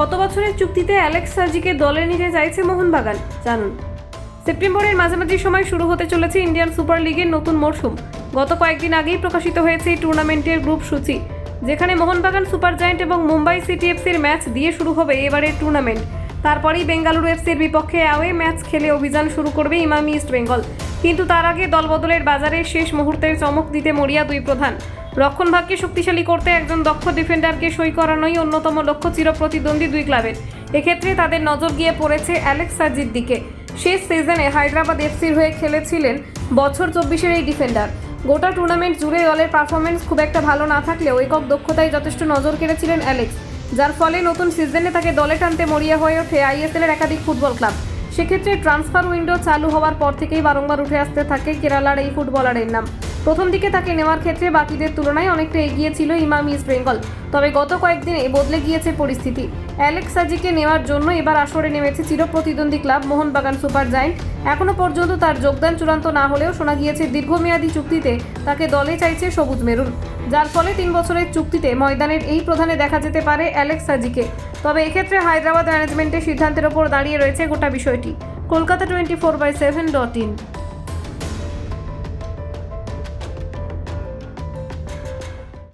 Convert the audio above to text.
কত বছরের চুক্তিতে অ্যালেক্স সাজিকে দলে নিতে চাইছে মোহনবাগান। জানুন। সেপ্টেম্বরের মাঝামাঝি সময় শুরু হতে চলেছে ইন্ডিয়ান সুপার লিগের নতুন মরশুম। গত কয়েকদিন আগেই প্রকাশিত হয়েছে এই টুর্নামেন্টের গ্রুপ সূচি, যেখানে মোহনবাগান সুপার জায়েন্ট এবং মুম্বাই সিটি এফসির ম্যাচ দিয়ে শুরু হবে এবারের টুর্নামেন্ট। তারপরেই বেঙ্গালুরু এফসির বিপক্ষে অ্যাওয়ে ম্যাচ খেলে অভিযান শুরু করবে ইমামি ইস্ট বেঙ্গল। কিন্তু তার আগে দলবদলের বাজারে শেষ মুহূর্তের চমক দিতে মরিয়া দুই প্রধান। রক্ষণভাগকে শক্তিশালী করতে একজন দক্ষ ডিফেন্ডারকে সই করানোই অন্যতম লক্ষ্য চিরপ্রতিদ্বন্দ্বী দুই ক্লাবের। এক্ষেত্রে তাদের নজর গিয়ে পড়েছে অ্যালেক্স সাজির দিকে। শেষ সিজনে হায়দ্রাবাদ এফসির হয়ে খেলেছিলেন বছর চব্বিশের এই ডিফেন্ডার গোটা টুর্নামেন্ট জুড়ে দলের পারফরমেন্স খুব একটা ভালো না থাকলেও একক দক্ষতায় যথেষ্ট নজর কেড়েছিলেন অ্যালেক্স, যার ফলে নতুন সিজনে তাকে দলে টানতে মরিয়া হয়ে ওঠে আইএসএল এর একাধিক ফুটবল ক্লাব। সেক্ষেত্রে ট্রান্সফার উইন্ডো চালু হওয়ার পর থেকেই বারংবার উঠে আসতে থাকে কেরালার এই ফুটবলারের নাম। প্রথম দিকে তাকে নেওয়ার ক্ষেত্রে বাকিদের তুলনায় অনেকটা এগিয়ে ছিল ইমাম ইস্ট বেঙ্গল। তবে গত কয়েকদিনে বদলে গিয়েছে পরিস্থিতি। অ্যালেক্স সাজিকে নেওয়ার জন্য এবার আসরে নেমেছে চিরপ্রতিদ্বন্দ্বী ক্লাব মোহনবাগান সুপার জায়েন্ট। এখনও পর্যন্ত তার যোগদান চূড়ান্ত না হলেও শোনা গিয়েছে দীর্ঘমেয়াদী চুক্তিতে তাকে দলে চাইছে সবুজ মেরুন। যার ফলে তিন বছরের চুক্তিতে ময়দানের এই প্রধানে দেখা যেতে পারে অ্যালেক্স সাজিকে। তবে এক্ষেত্রে হায়দ্রাবাদ ম্যানেজমেন্টের সিদ্ধান্তের ওপর দাঁড়িয়ে রয়েছে গোটা বিষয়টি। Kolkata twenty four by seven dot in.